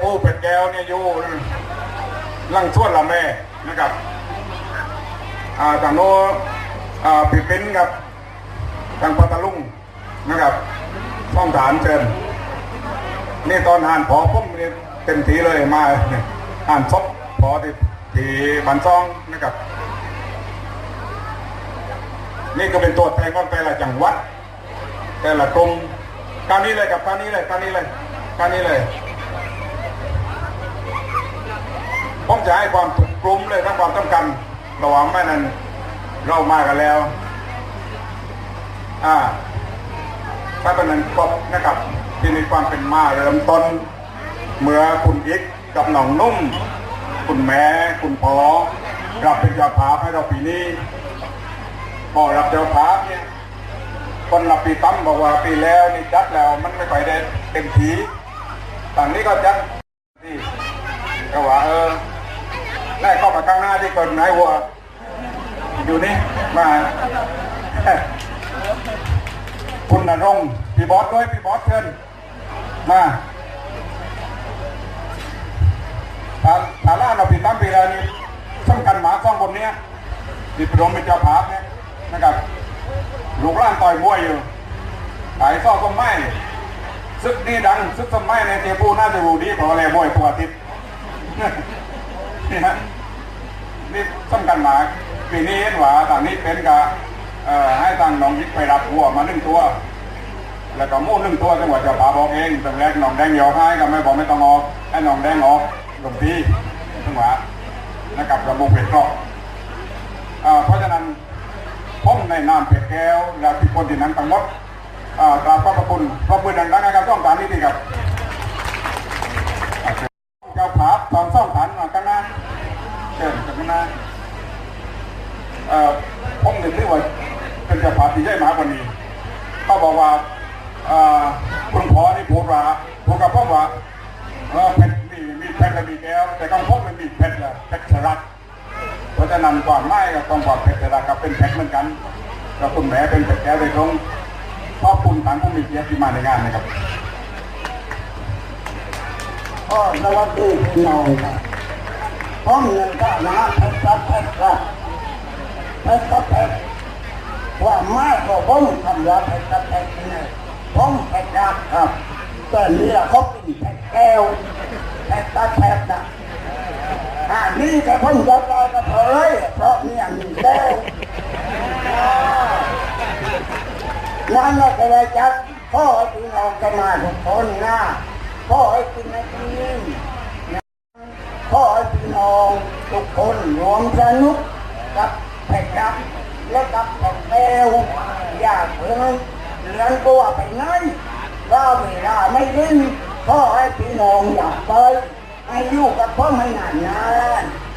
ผู้เป็ดแก้วเนี่ยอยู่ลังส่วนละแม่นะครับอ่าทางโน้อ่าปีปิ้นกับทางพัทลุงนะครับช่องฐานเชิญนี่ตอนหานพอพุ่มเนี่ยเต็มทีเลยมาหานซบพอที่ที่บันซองนะครับ นี่ก็เป็นตัวแทนของแต่ละจังหวัดแต่ละกลุ่มการนี้เลยกับการนี้เลยการนี้เลยการนี้เลย ผมจะให้ความถูกกลุ่มเลยทั้งความต้องการระหว่างแม่นั้น เรามากันแล้ว อ่าถ้าเป็นนั้นครบนะครับที่มีความเป็นมาเริ่มต้น เมื่อคุณอิกกับหนองนุ่ม คุณแม่คุณพอรับเป็นเจ้าภาพให้เราปีนี้พอรับเจ้าภาพเนี่ยคนรับปีตั้มบอกว่าปีแล้วนี่จัดแล้วมันไม่ค่อยได้เต็มทีต่างนี้ก็จัดที่ก็ว่าเออ ได้เข้ามาข้างหน้าที่คนนายวัว อยู่นี่มาคุณนรงพี่บอสด้วยพี่บอสเชิญมาถ้าถ้าล่าเราปีตั้มปีแล้วนี่สำคัญหมาสองคนเนี้ยที่ปรมเป็นเจ้าภาพเนี่ยนะครับลูกล้านต่อยมวยอยู่ขายซ่อกก็ไม่ซึกนี่ดังซึกสมัยในเทปูน่าจะรู้ดีเพราะอะไรมวยตัวอาทิตย์นี่ฮะ นี่สำคัญหมาปีนี้เห็นว่าต่างนี้เป็นกะให้ทางน้องยิกไปรับวัวมาหนึ่งตัว แล้วก็มูหนึ่งตัวจังหวัดจะพาบอกเองตั้งแรกน้องแดงยอให้ก็ไม่บอกไม่ต้องออกให้น้องแดงออกลงทีจังหวะนะครับระบบเป็ดกรอบอ่าเพราะฉะนั้นผมในนามเพชรแก้วและที่คนที่นั้นทั้งหมดอ่ากราบขอบพระคุณปรบมือดังๆนะครับต้องการนี้ดีครับ มีเกียรติที่มาในงานนะครับก็สวัสดีพี่น้องครับผมเงินก็นะเพชรกับเพชรครับเพชรกับเพชรว่าม่ก็ผมทำว่าเพชรกับเพชรนี่ผมเพชรรักครับแต่นี่ละเขาเป็นเพชรแก้วเพชรกับเพชรนะอันนี้ก็ผมจะกลายกับเผยเพราะเนี่ยมีแก้วนั่นก็เลยจัด พ่อให้พี่น้องกันมาทุกคนนะพ่อให้กินให้กินขอให้พี่น้องทุกคนรวมสนุกกับแผ่นรับและกับแผ่นแก้วอย่าเพิ่งเลือนตัวไปไหนก็เวลาไม่ดิ้นขอให้พี่น้องอย่าไปให้อยู่กับพ่อไม่นานนาน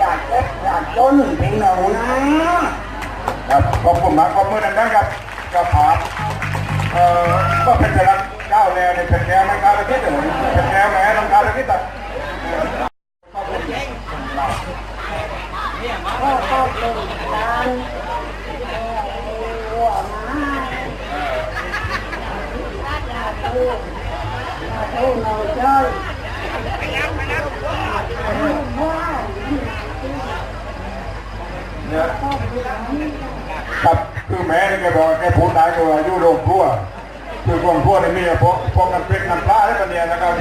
อนแล้วซึ่งพี่น้องถึงมาในร้านร่วมานพระคุณแผ่เตวนะพ่อพี่น้องมาอยู่รวมกันเล่นเป็นสุขพ่อถึงเวลาพี่น้องจะไปพ่อให้พี่น้องทุกคนอาเจ็บอย่าจนพี่น้องนะครับขอบคุณมากขอบมือดังๆครับกับผาเอ่อก็เป็นจะรักเจ้าแล้วในเพชรแก้วไม่กล้าไปคิดเลยเพชรแก้วแม่ลำกาไปคิดแต่พ่อก็เป็นการหัวมาดูดูหน่อยเจ้ย เนี่ยครับคือแม่นี่แกบอกแกพูดได้ก็ว่ายู่โรครัวคือโรงครัวนี่มีพวกพวกน้ำเป็ดน้ำปลาอะไรแบบเนี้ยนะครับ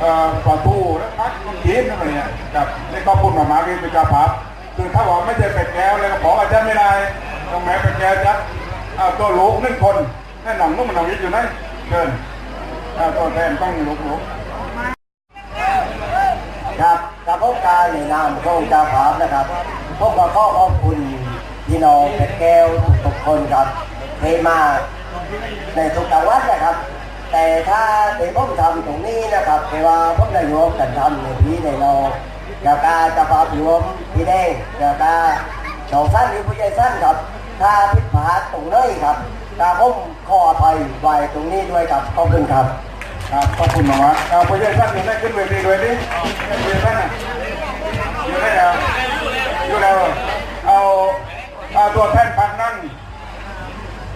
เอ่อปลาทูแล้วพักกินอะไรเนี่ยครับนี่ก็พูดมามาที่เป็นเจ้าภาพคือถ้าบอกไม่ใช่เป็ดแก้วเลยก็บอกอาจารย์ไม่ได้ต้องแม่เป็ดแก้วจัดตัวลูกหนึ่งคนแน่นอนนุ่มมันเอาวิทย์อยู่ไหนเชิญอ่าตัวแทนต้องลูกลูกครับกับพวกการในนามของเจ้าภาพนะครับ พวกเราขอขอบคุณพี่น้องแก้วทุกคนครับเทมาในทุกจังหวัดนะครับ แต่ถ้าที่ผมทำตรงนี้นะครับคือว่าผมได้รวมกันทำในพี่ในน้องกับการจะพาผิวพี่แดงเดียวตาสองสั้นหรือผู้ใหญ่สั้นครับ ถ้าผิดพลาดตรงเลยครับตาผมขออภัยไว้ตรงนี้ด้วยครับขอบคุณครับครับขอบคุณมากครับผู้ใหญ่ท่านอยู่ได้ขึ้นเวทีด้วยดิผู้ใหญ่ท่านน่ะอยู่ได้แล้ วอยู่แล้วเอาเอาตัวแทนพันนั่ง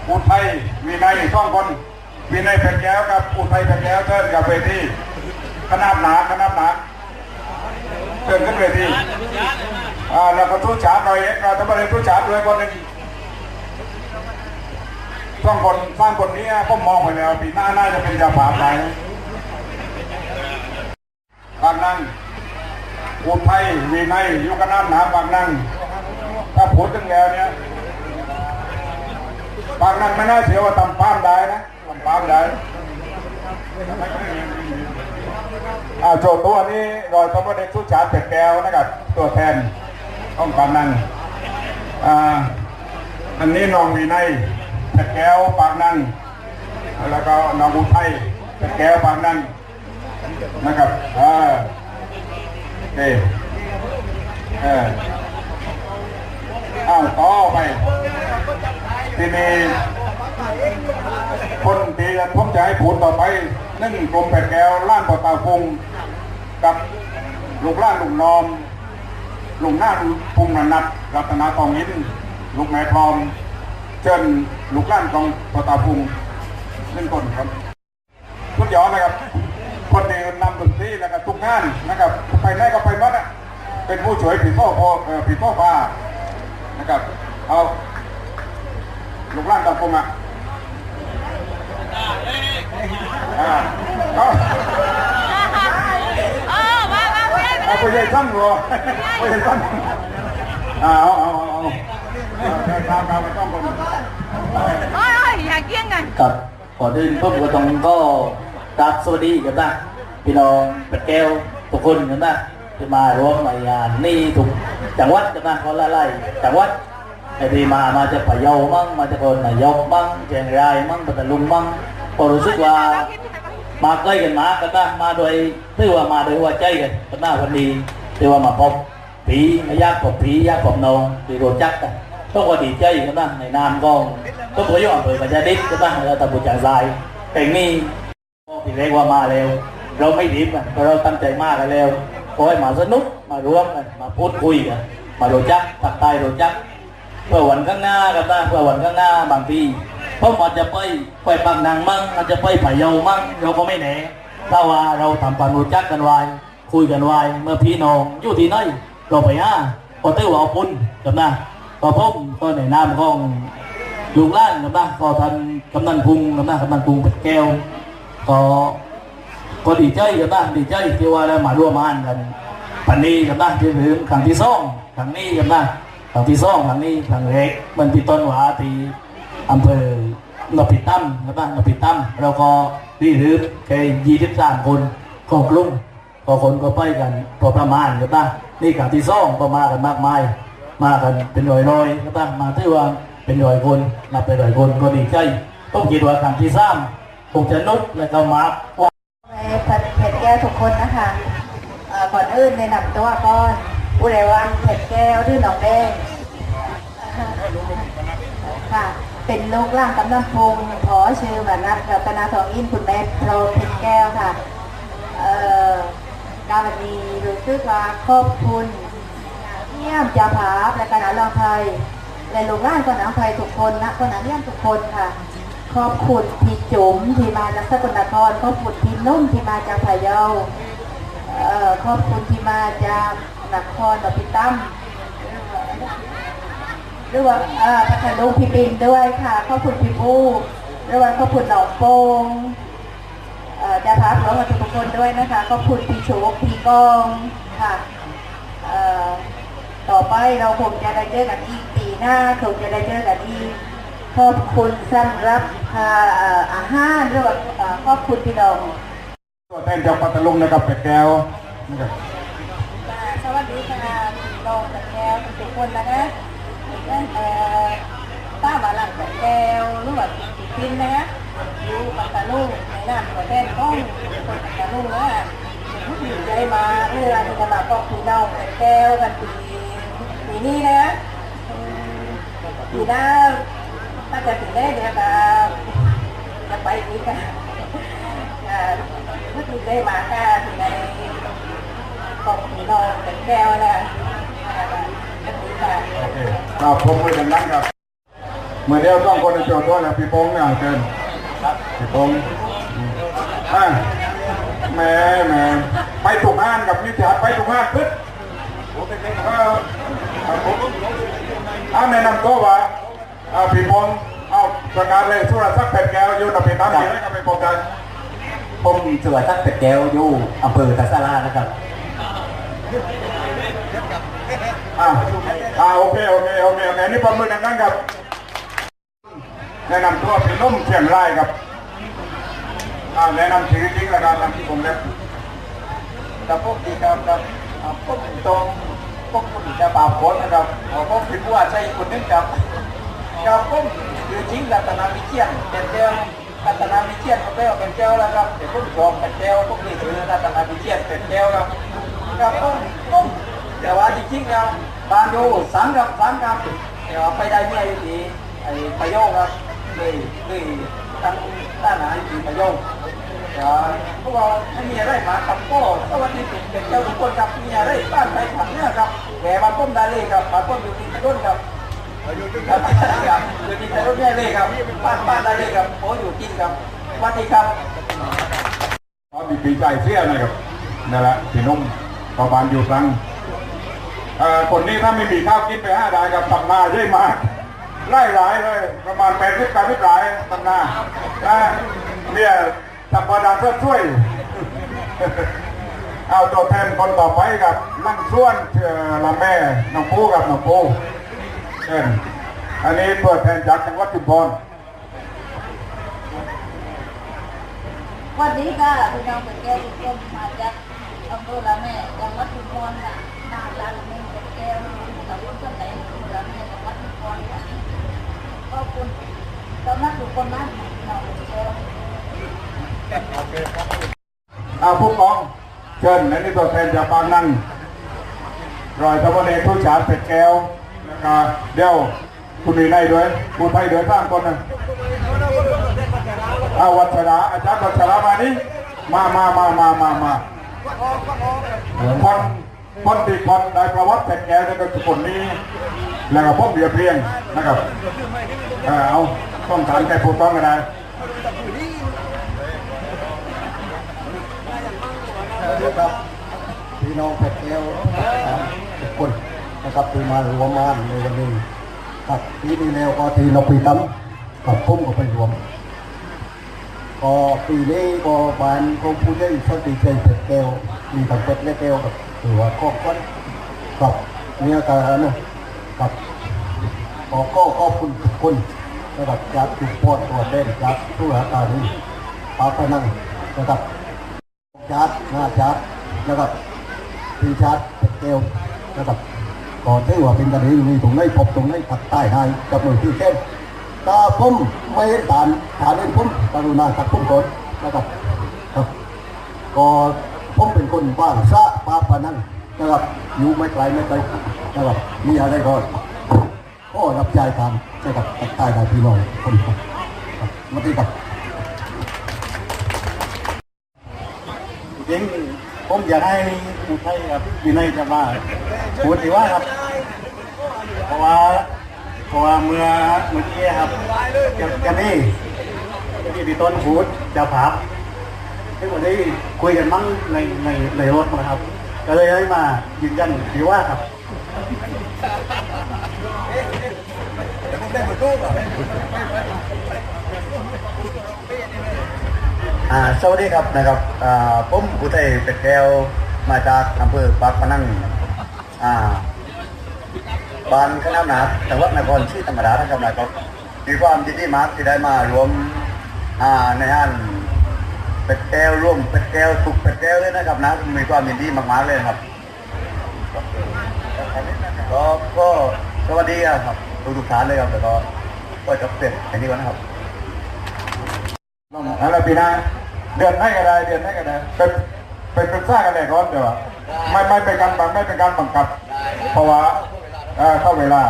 อุทัยวินัยสองคนวินัยเป็นแก้วกับอุทัยเป็นแก้วเชิญกับเวทีขนาดหนาขนาดหนาเชิญขึ้นเวทีอ่าแล้วก็ทุกฉาบหน่อยเองเราจะมาเรียนทุกฉาบด้วยคนหนึ่งสร้างคนสร้างคนนี้ผมมองไปแล้วปีหน้าน่าจะเป็นยาผาไปบางนั่ง อุทัยวีไนยุคน้ำหนาบางนั่งถ้าพูดถึงแล้วเนี่ยบางนั่งไม่น่าเสียว่าทำป้ามได้นะทำป้ามได้อ่าโจทย์ตัวนี้รอยตัวเด็กสุชาติเป็ดแก้วนะครับตัวแทนของบางนั่งอ่าอันนี้น้องวีไนยตะแก้วปากนั่นแล้วก็น้องอุทัยตะแก้วปากนั่นนะครับเออ โอเคเอออ้าวต่อไปทีนี้คนที่จะผมจะให้พูดต่อไปนึ่งกรมแปดแก้วล้านปอตาฟุงกับลูกล้านลูกนอมลุงหน้าพุงนันนัดรัตนาทองยินลูกแม่ทองเชิญลูกล้านของปตาพุงนึ่งคนครับทุกยอดนะครับคนที่นำดนตรี นะครับทุกงานนะครับไปไหนก็ไปหมัดอะเป็นผู้ช่วยผีโซ่พอเอ่อผีโซ่ฟ้านะครับเอาลูกหล้านตาพุงอะอ่าเอาเออมามาไม่ได้ไม่เอาได้ไปใหญ่สั้นเหรอไปใหญ่สั้นอ่าเอาเอาเอาเอาเอาตามตามไปต้องคนโอ้ยอย่าเกี้ยงกันครับก่อนอื่นผมก็ต้องก็กราบสวัสดีกันนะ พี่น้องเป็ดแก้วทุกคนกันะที่มาร่วมในงานนี่ทุกจังหวัดกันนะคนละไล่จังหวัดไอ้ที่มามาจากพะเยามั่งมาจากคนนายกมั่งเชียงรายมั่งปัตตานีมั่งก็รู้สึกว่ามาใกล้กันมากันนะมาโดยถือว่ามาโดยหัวใจกันกันนะวันนี้ถือว่ามาพบผีญาติพบผีญาติพบน้องที่รู้จักกันต้องว่าดีใจกันนะในนามกองต้องขอย้อนเปิดประชาดิษกันนะเราตะบุญจางทรายแต่งนี้ก็พี่เล็กว่ามาแล้ว เราไม่รีบเราะเราตั้งใจมากกันแล้วขอให้มาสนุกมาร่วมกันมาพูดคุยกันมารู้จักตักใต้รู้จักเพื่อวันข้างหน้ากันนะเพื่อวันข้างหน้าบางทีผมอาจจะไปไปบางนางมั่งอาจจะไปพะเยามั่งเราก็ไม่แน่ถ้าว่าเราทำความรู้จักกันไว้คุยกันไว้เมื่อพี่น้องอยู่ที่ไหนเราไปห้าพอตื้อว่าเอาปุ่นกันนะก็ผมก็ในนามของลุงล้านกันนะก็ท่านกำนันพุงกันนะกำนันพุงเป็ดแก้วก็ ก็ดีใจกันนะดีใจที่ว่าได้มาร่วมงานกันปันนี้กันนะที่ถึงครั้งที่สองครั้งนี้กันนะครั้งที่สองครั้งนี้ครั้งแรกมันที่ต้นหวาที่อำเภอนพิตั้มนะบ้านนพิตั้มเราก็รีรื้อแค่ยี่สิบสามคนของกลุ่มก็คนก็ไปกันพอประมาณนะบ้างนี่ครั้งที่สองก็มากันมากมาย มากันเป็นร้อยๆนะบ้างมาที่ว่าเป็นร้อยคนนับเป็นร้อยคนก็ดีใจต้องคิดว่าครั้งที่สามคงจะนุดและก็มาว่า ก้วทุกคนนะคะเอ่อก่อนอื่นในนำตัวก่อน อุไรวันเผ็ดแก้วดื้อหนองแดงค่ะ เป็นลูกร่างกำนันพงศ์ขอชื่อแบบนัดรัตนาทองอินคุณแม่โปรเผ็ดแก้วค่ะ เอ่อการวันนี้รู้สึกว่าขอบคุณเยี่ยมจ่าภาพและคณะรองภัยและลูกร่างคณะภัยทุกคนนะคนนั้นเยี่ยมทุกคนค่ะ ขอบคุณพี่จุ๋มที่มาจากสกลนครขอบคุณพี่นุ่มที่มาจากพะเยาเอ่อขอบคุณที่มาจากนครกับพี่ตั้มหรือว่าพัทลุงพี่ปินด้วยค่ะขอบคุณพี่ปูหรือว่าขอบคุณหนองโปงเอ่อจะพักร้องกับทุกคนด้วยนะคะขอบคุณพี่โชคพี่กองค่ะต่อไปเราคงจะได้เจอกันอีกปีหน้าคงจะได้เจอกันอีก ขอบคุณสำหรับค่าเอ่ออาหารหรือว่าเอ่อขอบคุณพี่น้องตัวแทนจากปัตตาลุงนะครับเป็ดแก้วนะครับสวัสดีค่ะพี่น้องตะแก้วทุกคนนะคะนั่นเอ่อป้าบาลังตะแก้วหรือว่าพินนะคะอยู่ปัตตานีในน้ำของแทนก้องคนปัตตานีแล้วดีใจมาเมื่อที่จะมาบอกพี่น้องแก้วกันปีปีนี้นะอืมปีหน้า น่าจะถึงได้เดี๋ยวจะจะไปอีกค่ะอ่าเมื่อกี้ได้มาค่ะที่ในบอกพี่น้องเป็นแก้วนะอ่าแบบนี้ค่ะโอเคครับผมมือดังนั้นครับเมื่อเดียวต้องคนในโจทย์ด้วยนะพี่โป้งเนี่ยเชิญพี่โป้งอืมอะแหม่แหม่ไปถูกห้านกับนิติฮัตไปถูกห้านพึ่งเออครับผมอ่าแนะนำตัวว่าอ่าพี่โป้งเอาประกาศเลยสุรศักดิ์เป็ดแก้วอยู่ในปีตั้งอยู่ให้กับไปพบกันผมสุรศักดิ์เป็ดแก้วอยู่อำเภอทัศรานะครับอ่าอ่าโอเคโอเคโอเคโอเคนี่ประมือดังนั้นครับแนะนำตัวพี่นุ่มเชียงรายครับอ่าแนะนำชื่อจริงแล้วกันนะผมเล็บแต่พวกดีครับครับอ่าพวกตรงพวกคุณจะบาปคนนะครับเอาพวกคิดว่าใช่คนนึงครับ ครับผมคือจริงรัตนาวิเชียนเป็นแก้วรัตนาวิเชียนก็แปลว่าเป็นแก้วแล้วครับเดี๋ยวผมชมเป็นแก้วพวกนี้คือรัตนาวิเชียนเป็นแก้วครับครับผมผมแต่ว่าจริงๆแล้วบานอยู่สังกับสังครับเดี๋ยวไปได้เมียอยู่ที่ไอ้ประโยคครับเลยเลยตั้งด้านหนอยู่ที่ประโยคพวกเราไม่มีอะไรมากับก็สวัสดีเป็นเจ้าทุกคนครับมีอะไรบ้านไปขับเนี่ยครับแหวมาต้มได้เลยครับมาต้มอยู่ที่ถนนครับ อยู่ที่ถนนครับอยู่ที่ถนนได้เลยครับบ้านบ้านได้เลยครับโอ้อยู่จริงครับวัสดีครับตอนมีปีใจเสียนะครับนั่นแหละพี่นุ่มประบานอยู่ครั้งอ่อคนนี้ถ้าไม่มีข้าวกินไปห้าได้กับตำนาเยอะมากไล่หลายเลยประมาณแปดสิบแปดสิบหลายตำนาอ่าเนี่ยจับดาเพื่อช่วยเอาตัวแทนคนต่อไปกับนั่งส่วนเชื่อลำแม่น้องปูกับน้องปู อันนี้ตัวแทนจากจังหวัดชุมพรวันนี้ค่ะพี่น้องเป็นแก้วทุกคนมาจากอำเภอละแม่จังหวัดชุมพรค่ะนารักหนึ่งเป็นแก้วตำบลต้นไหนอำเภอละแม่จังหวัดชุมพรค่ะขอบคุณเจ้าหน้าทุกคนนะพี่น้องเป็นแก้วเอาผู้กองเชิญอันนี้ตัวแทนจากบางนั่งรอยตะวันเอกทุกชาติเป็ดแก้ว เดี๋ยวคุณมีได้ด้วยคุณไทยดือดสร้างคนนะเอาวัชระอาจารย์วัชระมานี่มามามามามามาคนคนที่คนได้ประวัติเป็ดแก้วนี่ก็คือคนนี้ แล้วก็พวกเดียเพียงนะครับเอาต้องการแค่ผู้ต้องกันได้พี่น้องแพทย์แก้ว นะครับที่มารวมานในวันนี้ครับปีนี้แล้วก็ทีเราปีตั้มกับพุ่มก็ไปรวมก็ปีนี้ก็บานก็ผู้เล่นสติใจแพทย์แก้วมีทั้งเป็ดและแก้วกับถือว่าครอบครัวกับเนี่ยการนะกับก็ก็ขอบคุณทุกคนนะครับจากทุกพอดตัวเด่นจากทุกอาการนี้ปาพนังนะครับชัดหน้าชัดนะครับพี่ชัดเป็ดเกลวนะครับ ก่อนที่ว่าเป็นกันนี้มีตรงไหนพบตรงไหนผักใต้ให้กับมือที่เข้มตาผมไม่เห็นฐานฐานเล่นผมกรุณาตัดผมก่อนนะครับครับ ก็ผมเป็นคนบ้านซะปาปานั่งนะครับอยู่ไม่ไกลไม่ไกลนะครับมีอะไรก็ก็รับใจทำนะครับตัดใต้ได้พี่น้องคนครับมาดีครับจริงผมอยากให้ผู้ไทยกับวินัยจะมา พูดดีว่าครับ เพราะว่าเพราะว่าเมื่อเมื่อกี้ครับจะจะนี่ที่พี่ต้นพูดจะพับที่วันนี้คุยกันมั่งในในในรถนะครับ ก็เลยให้มายืนยันดีว่าครับอ่าสวัสดีครับนะครับผมอุทัยเป็ดแก้วมาจากอำเภอปากพนัง อ่าบานขนาดหนาจังหวัดนครศรีธรรมราชนะครับนะครับมีความยินดีมากที่ได้มารวมอ่าในงานเป็ดแก้วร่วมเป็ดแก้วสุกเป็ดแก้วเลยนะครับนะมีความยินดีมากๆเลยนครับก็ก็สวัสดีครับทุกๆท่านเลยครับแล้วก็ก็จะเปลี่ยนอันนี้ก่อนนะครับอะไรปีหน้าเดือนให้ก็ได้เดือนให้ก็ได้เป็นไปปรึกษากันเลยก่อนเดี๋ยว ไม่ไม่เป็นการบังไม่เป็นการบังคับ เพราะว่าเอ่อเข้าเวลา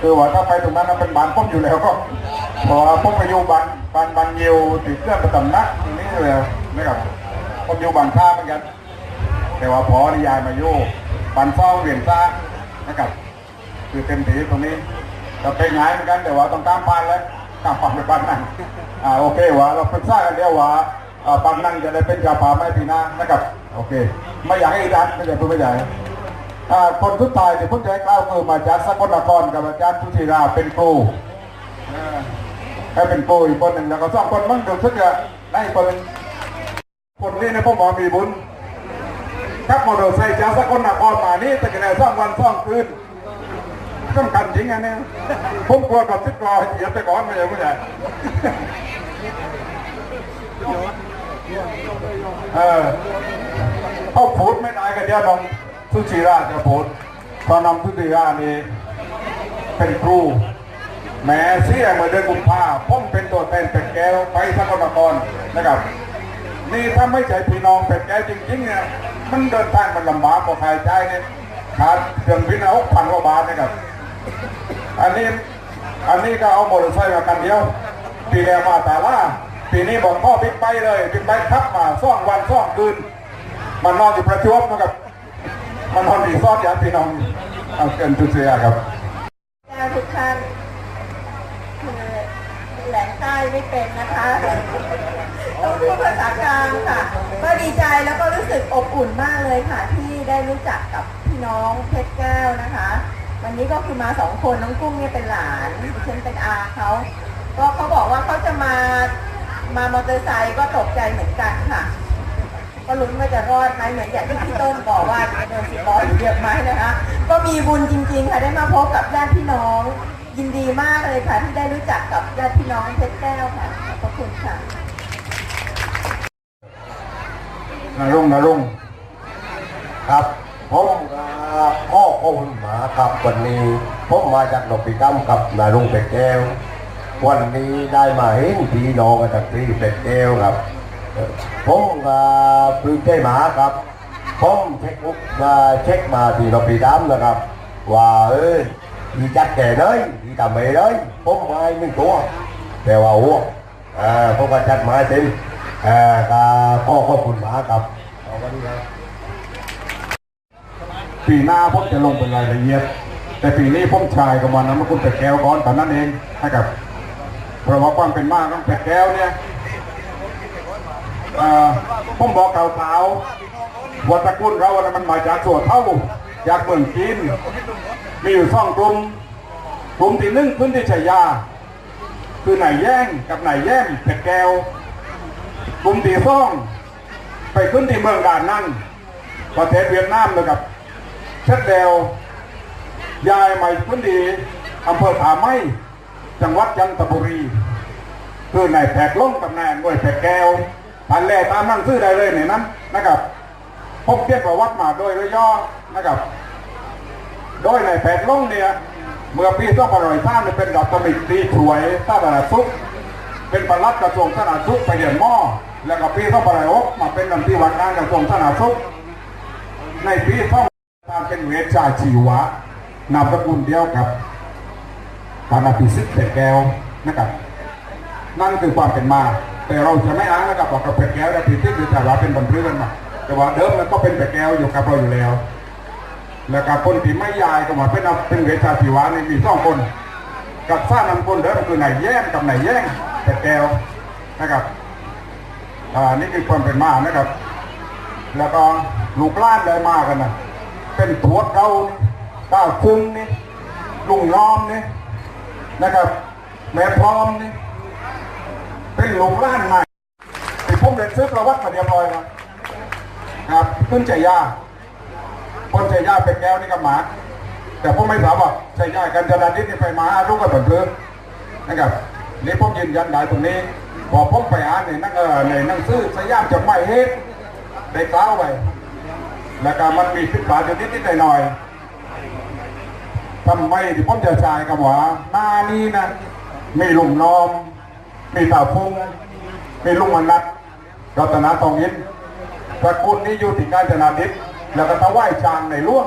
คือว่าถ้าไปตรงนั้นนะเป็นบ้านผมอยู่แล้วก็เพราะว่าผมไปอยู่บ้านบ้านบ้านเยียวติดเครื่องประจำนักตรงนี้เลยนะครับผมอยู่บ้านท่าเหมือนกัน แต่ว่าพอนิยายมาอยู่บ้านเฝ้าเหวียนซ่านะครับ คือเต็มที่ตรงนี้เราไปงานเหมือนกันแต่ว่าต้องตามผ่านเลยตามผ่านไปบ้านนั่นอ่าโอเคว่าเราปรึกษากันเดียวว่าอ่าบ้านนั่นจะได้เป็นเจ้าป่าไม้ปีหน้านะครับ โอเค ไม่อยากให้ดันไม่อยากพูดไม่ใหญ่อ่าคนสุดท้ายที่ผมจะให้กล่าวคือมาจากสกลนครกับอาจารย์ทุติราเป็นครูอ่าให้เป็นครูอีกคนหนึ่งแล้วก็สองคนมั่งดูทึกอะได้คนคนนี้นะพ่อหมอมีบุญขับมอเตอร์ไซค์จากสกลนครมานี่แต่กันสองวันสองคืนสำคัญจริงอันเนี้ยผมกลัวกับซิดรอเหยียบไปก่อนไม่ใช่ไม่ใช่เออ เขาพูดไม่ได้กันเดียวน้องสุชีราจะพูดตอนน้องสุชีรานี่เป็นครูแม้เสียเมื่อเดือนกุมภาผมเป็นตัวแทนเป็ดแก้วไปสกลนครนะครับ นี่ถ้าไม่ใช่พี่น้องเป็ดแก้วจริงๆเนี่ยมันเดินทางมันลำบากกว่าใครใจเนี่ยขาดเครื่องบินเอาพันกว่าบาทนะครับ อันนี้อันนี้ก็เอามอเตอร์ไซค์มากันเดียวปีแล้วมาแตาล่าปีนี้บอกพ่อบิ๊กไปเลยบิ๊กไปทับมาซ่องวันซ่องคืน มันนอนอยู่ประจวบนะครับ มันนอนรีสอร์ทอย่างพี่น้องเอาเกินจุดเสียครับแก้วทุกท่านคือแหลงใต้ไม่เป็นนะคะต้องพูดภาษากลางค่ะ ก็ดีใจแล้วก็รู้สึกอบอุ่นมากเลยค่ะ ที่ได้รู้จักกับพี่น้องเพชรแก้วนะคะ วันนี้ก็คือมาสองคนน้องกุ้งเนี่ยเป็นหลานฉันเป็นอาเขาก็เขาบอกว่าเขาจะมา มามอเตอร์ไซค์ก็ตกใจเหมือนกันค่ะ ก็ลุ้นว่าจะรอดไหมเหมือนอย่างที่พี่ต้นบอกว่าโดนสิบล้อเหยียบไหมนะคะ ก็มีบุญจริงๆค่ะได้มาพบกับญาติพี่น้อง ยินดีมากเลยค่ะที่ได้รู้จักกับญาติพี่น้องเพชรแก้วค่ะขอบคุณค่ะนารุ่งนารุ่งครับผมก็พ่อคุณหมาครับวันนี้ผมมาจากนพิกรรมกับนาลุงเป็ดแก้ววันนี้ได้มาเห็นพี่น้องกันจากที่เป็ดแก้วครับ ผมก็ปลื้มใจหมาครับผมเช็คอุ๊บมาเช็คมาที่นพิกรรมนะครับ ว่าเออดีจัดแก่เลยดีทำไมเลยผมไม้หนึ่งตัว แต่ว่าอ้วกอ่าผมก็จัดไม้เต็มอ่าก็พ่อขอบคุณหมาครับปีหน้าผมจะลงเป็นรายละเอียดแต่ปีนี้ผมชายกับวันนั้นมันคุณเป็ดแก้วก่อนตอนนั้นเองนะครับเพราะว่าความเป็นมากของเป็ดแก้วเนี่ย ผมบอกข่าววัตะกูลเราเนี่ยมันมาจากส่วนเท่าจากเมืองจีนมีอยู่สองกลุ่มกลุ่มที่หนึ่งพื้นที่ชัยา คือไหนแย่งกับไหนแย่งเป็ดแก้วกลุ่มที่สองไปขึ้นที่เมืองดานนั่นประเทศเวียดนามนะครับเช็ดเดวยายใหมาพื้นที่อำเภอผาไม้จังหวัดจันทบุรี คือในายแผกล้งตำแหน่งหน่วยแผกแก้ว ทันแรกตามนั่งซื้อได้เลยในนั้นนะครับ พบเทียบประวัติมาโดยระย่อนะครับ โดยในแผกล้งเนี่ย เมื่อปีต้องปล่อยท่านเป็นดับตมิตรีช่วยสาธารณสุข เป็นประลัดกระทรวงสาธารณสุขไปเรียนหม้อแล้วก็ปีต้องปล่อยอกมาเป็นลำตีว่าการกระทรวงสาธารณสุข ในปีต้องทางเป็นเวชชาชีวะ นามสกุลเดียวกับปานาปิสิทธิ์เป็ดแก้วนะครับนั่นคือความเป็นมา แต่เราจะไม่อ้างนะครับว่ากับเป็ดแก้วและผิดที่คือแต่ว่าเป็นบรรพกันมาแต่ว่าเดิมมันก็เป็นเป็ดแก้วอยู่กับเราอยู่แล้ว แล้วกับคนที่ไม่ยายก็มาเป็นเอาเป็นเวชาชีวะนี่มีสองคน กับซ่านำคนเดิมคือนายแย่งกับนายแย่งเป็ดแก้วนะครับอ่านี่คือความเป็นมานะครับ แล้วก็ลูกล้านได้มากันนะเป็นทวดเราก้าวคึงนี่ลุงยอมนี่นะครับแม่พร้อมนี่ เป็นหลูกหล้านใหม่ที่ผมเรียนซื้อประวัติมาเรียบร้อยแล้วครับขึ้นใจยาคนใจยาเป็นแก้วนี่กับหมา แต่ผมไม่ทราบว่าใจยากันจนาดิษนี่ไปมาลูกกันแบบเดิมนะครับนี่ผมยืนยันได้ตรงนี้พอผมไปอ่านในนั่งเออในนังสือสยามจดหมายเหตุได้กล่าวไว้แล้วก็มันมีพิษบาทอยู่นิดๆหน่อยๆทำไมที่ผมจะชายกับว่าหน้านี้นะไมีลุงนอม มีตาพุงมีลุงมนัดรัตนาทองยินตระกูลนี้อยู่ที่กาญจนาดิษฐ์แล้วก็ถวายจางในร่วง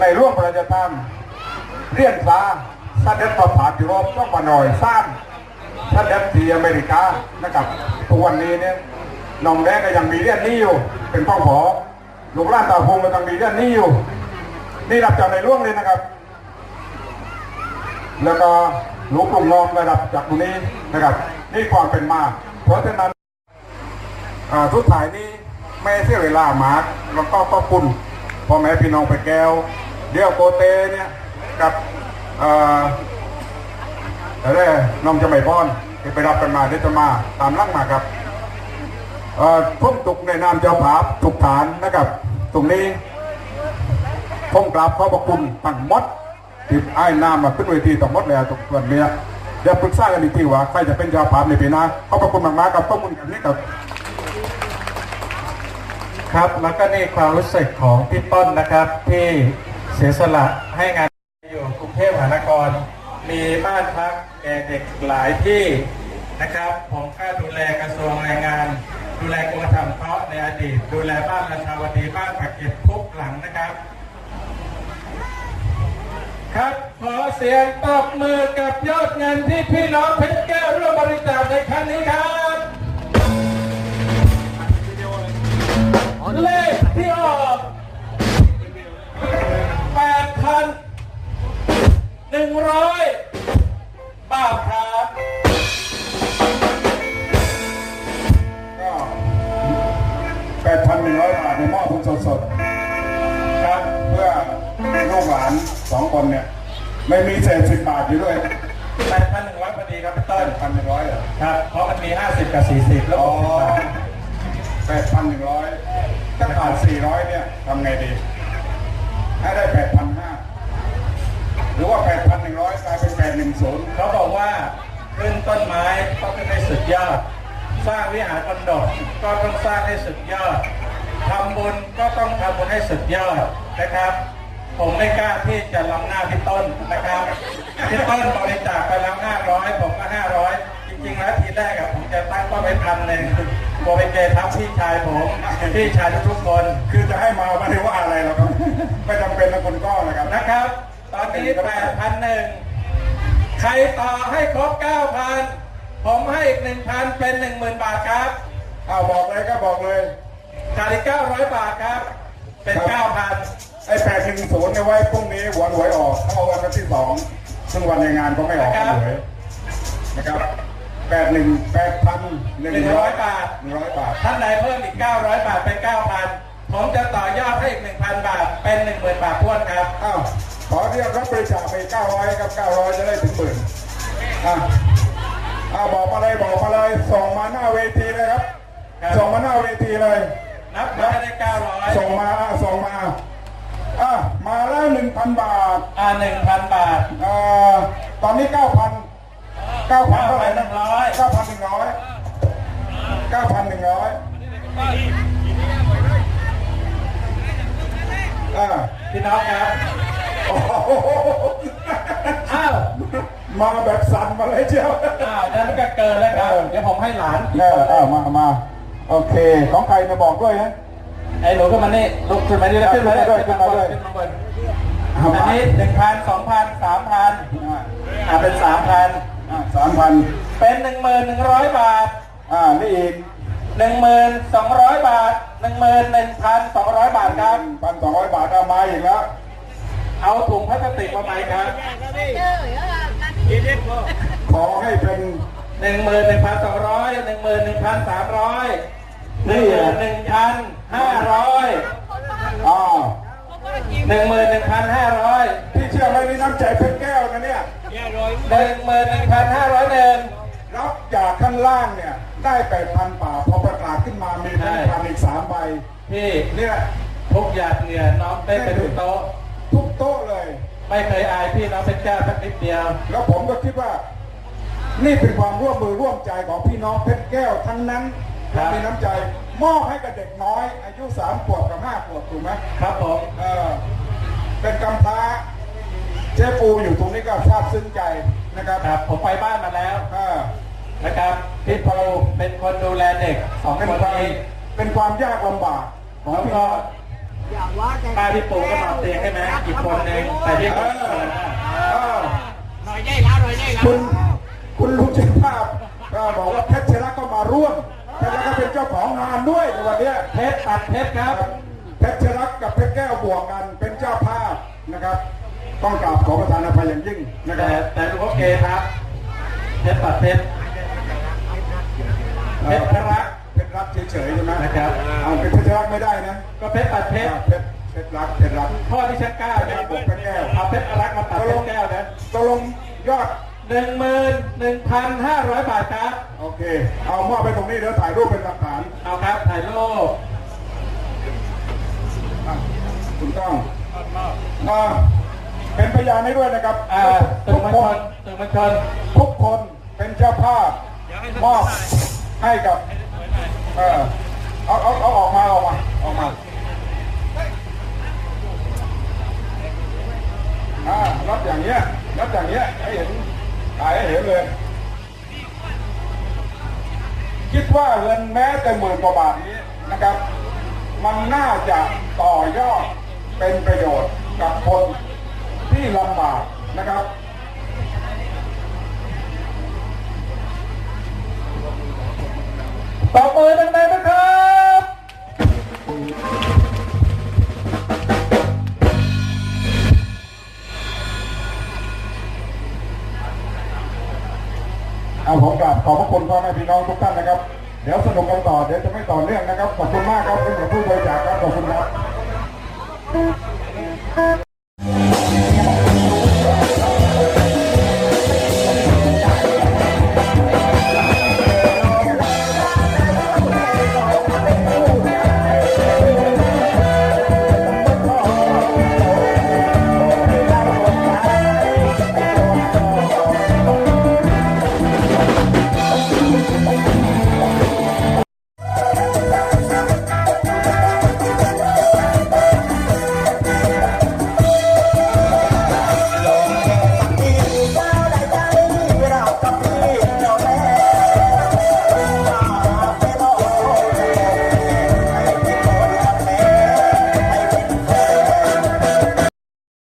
ในร่วงพระราชทานเรียนสาสเด็จประผาติโรปต้องมาหน่อยสร้างสเด็จที่อเมริกานะครับทุกวันนี้เนี่ยน้องแดงก็ยังมีเรียนนี้อยู่ เป็นพ่อขอลูกหลานตาพงก็ยังมีเรียนนี้อยู่ นี่รับจากในร่วงเลยนะครับ แล้วก็ ลูกกลุ่มน้องระดับจากตรงนี้นะครับ นี่ความเป็นมา เพราะฉะนั้นทุกถ่ายนี้ไม่เสียเวลามาร์กแล้วก็ขอบคุณพ่อแม่พี่น้องไปแก้ว เดี๋ยวโกเตเนี่ยกับอ่ออะไรน้องจะไม่ป้อนที่ไปรับกันมาเดี๋ยวจะมาตามลังมาครับอ่อพุ่มตุกในนามเจ้าภาพทุกฐานนะครับ ตรงนี้ผมกราบขอบพระคุณทั้งหมด ที่ไอ้น้ำมาขึ้นเวทีทั้งหมดแล้วทุกวันเนี้ยเดี๋ยวปรึกษากันอีกทีว่าใครจะเป็นเจ้าภาพในปีหน้าขอบพระคุณมากๆกับข้อมูลกันนี้ครับครับแล้วก็นี่ความรู้สึกของพี่ต้นนะครับ ที่เสียสละให้งานอยู่กรุงเทพมหานคร มีบ้านพักแก่เด็กหลายที่นะครับ ผมก็ดูแลกระทรวงแรงงาน ดูแลกรมธรรมเคราะในอดีต ดูแลบ้านราชาวดีบ้านปากเกร็ดทุกหลังนะครับ ครับ ขอเสียงตบมือกับยอดเงินที่พี่น้องเพชรแก้วร่วมบริจาคในครั้งนี้ครับ เลขที่ออกแปดพันหนึ่งร้อยบาทครับก็แปดพันหนึ่งร้อยบาทในหม้อคุณสดๆครับเพื่อลูกหลาน สองคนเนี่ยไม่มีเศษสิบบาทอยู่ด้วยแปดพันหนึ่งร้อยพอดีครับพี่ต้นพันหนึ่งร้อยเหรอครับ เพราะมันมีห้าสิบกับสี่สิบแล้วอ๋อหกสิบบาทแปดพันหนึ่งร้อยถ้าขาดสี่ร้อยเนี่ยทำไงดี ให้ได้แปดพันห้าหรือว่าแปดพันหนึ่งร้อยกลายเป็นแปดหนึ่งศูนย์เขาบอกว่าขึ้นต้นไม้ต้องขึ้นให้สุดยอด สร้างวิหารอนดกก็ต้องสร้างให้สุดยอดทำบุญก็ต้องทำบุญให้สุดยอดนะครับ ผมไม่กล้าที่จะล้ำหน้าพี่ต้นนะครับพี่ต้นบริจาคไปแล้วห้าร้อยผมก็ห้าร้อยจริงๆแล้วทีแรกอะผมจะตั้งก็ไว้พันหนึ่งกลัวไปเกทับพี่ชายผมพี่ชายทุกๆคนคือจะให้มาไม่ได้ว่าอะไรหรอกครับไม่จำเป็นนะคุณก้อนะครับนะครับ ตอนนี้แปดพันหนึ่งใครต่อให้ครบเก้าพันผมให้อีกหนึ่งพันเป็นหนึ่งหมื่นบาทครับเอาบอกเลยก็บอกเลยขาดอีกเก้าร้อยบาทครับ เป็นเก้าพัน ไอ้แปดหนึ่งศูนย์เนี่ยไว้พรุ่งนี้หวนหวยออกเอาวันที่สองซึ่งวันในงานก็ไม่ออกหวยนะครับแปดหนึ่งแปดพันหหนึ่นึ่งงร้ร้ออยยบาทหนึ่งร้อยบาท ท่านใดเพิ่มอีกเก้าร้อยบาทเป็นเก้าพันผมจะต่อยอดให้อีกหนึ่งพันบาท เป็นหนึ่งหมื่นบาททวนครับอ้าวขอเรียกรับบริจาคไปเก้าร้อยกับเก้าร้อยจะได้ถึงหมื่นอะอ่าบอกมาเลยบอกมาเลยส่งมาหน้าเวทีเลยครับครับส่งมาหน้าเวทีเลยนับมาได้เก้าร้อยส่งมาอะส่งมา อะมาแล้วหนึ่งพันบาท อ่าหนึ่งพันบาทเอ่อตอนนี้เก้าพันเก้าพันเท่าไหร่นะ9,100เก้าพันหนึ่งร้อยเก้าพันหนึ่งร้อยอ่าพี่น้องครับโอ้โหอ้าวมาแบบสั่นมาเลยเชียวอ้าวนั่นก็เกินแล้วครับเดี๋ยวผมให้หลานเออเออมามาโอเค ของใครมาบอกด้วยนะ ไอ้หนูขึ้นมานี่ลุกขึ้นมานี่ล้วขึ้นมาด้วยขึ้นมาด้วยขึ้นมาบนอันนี้หนึ่งพันสองพันสามพันอ่าเป็นสามพันอ่าสามพันเป็นหนึ่งหมื่นหนึ่งร้อยบาท อ่านี่อีกหนึ่งหมื่นสองร้อยบาทหนึ่งหมื่นหนึ่งพันสองร้อยบาทครับพันสองร้อยบาทเอามาอีกแล้ว เอาถุงพลาสติกมาไหมครับขอให้เป็นหนึ่งหมื่นหนึ่งพันสองร้อยหนึ่งหมื่นหนึ่งพันสามร้อย หนึ่งหมื่นหนึ่งพันห้าร้อยอ่าหนึ่งหมื่นหนึ่งพันห้าร้อยพี่เชื่อไหมนี่น้ำใจเพชรแก้วนะเนี่ยหนึ่งหมื่นหนึ่งพันห้าร้อยหนึ่งรับจากข้างล่างเนี่ยได้แปดพันป่าพอประกาศขึ้นมามีแบงค์พันอีกสามใบพี่เนี่ยทุกหยาดเหงื่อน้องได้ไปทุกโต๊ะทุกโต๊ะเลย ไม่เคยอายพี่น้องเป็นเจ้าสักนิดเดียว แล้วผมก็คิดว่า นี่เป็นความร่วมมือร่วมใจของพี่น้องเพชรแก้วทั้งนั้น ครับมีน้ำใจมอบให้กับเด็กน้อย อายุสามขวบกับห้าขวบถูกไหมครับผมเออเป็นกำพร้าเจ๊ปูอยู่ตรงนี้ก็ซาบซึ้งใจนะครับครับ ผมไปบ้านมาแล้วเออนะครับพี่พลูเป็นคนดูแลเด็กสองคนนี้เป็นความยากลำบากของแล้วพี่ก็น้องป้าที่ปลูกก็มาเตียงใช่ไหมอีกคนหนึ่งแต่ที่เอก็อเออคุณคุณลุงเจ้าภาพก็บอกว่าเพชรชรักก็มาร่วม เพชรชรักก็เป็นเจ้าของงานด้วยในวันเนี้ยเพชรตัดเพชรครับ เพชรรักกับเพชรแก้วบวกกัน เป็นเจ้าภาพนะครับ ต้องกราบขอประทานอภัยอย่างยิ่งนะคแต่รับแต่ลูกโอเคครับ เพชรตัดเพชร เพชรรัก เพชรรักเฉยๆใช่ไหมนะครับ เอาเป็นเพชรรักไม่ได้นะก็เพชรตัดเพชร เพชรเพชรรักเพชรรักพ่อที่ชั้นเก้าเนี่ยเพชรแก้วเอาเพชรรักมาตัดเพชรแก้วนะตกลงยอด หนึ่งหมื่นหนึ่งพันห้าร้อยบาทครับ โอเค เอามอบไปตรงนี้เดี๋ยวถ่ายรูปเป็นหลักฐานเอาครับถ่ายรูปอะคุณต้องอ่าเป็นพยานให้ด้วยนะครับอ่าตึทุงกมันคชนนตึงมันชนทุกคนเป็นเจ้าภาพมอบให้กับเออเอาเอาเอาออกมาออกมาออกมาอ่ารับอย่างเงี้ยรับอย่างเงี้ยให้เห็น ถ่ายให้เห็นเลย คิดว่าเงินแม้แต่หมื่นกว่าบาทนี้นะครับ มันน่าจะต่อยอดเป็นประโยชน์กับคนที่ลำบากนะครับตบมือดังๆนะครับ เอาผมกราบขอบพระคุณพ่อแม่พี่น้องทุกท่านนะครับ เดี๋ยวสนุกกันต่อ เดี๋ยวจะไม่ต่อเนื่องนะครับ ขอบคุณมากครับเป็นผู้บริจาคครับ ขอบคุณครับ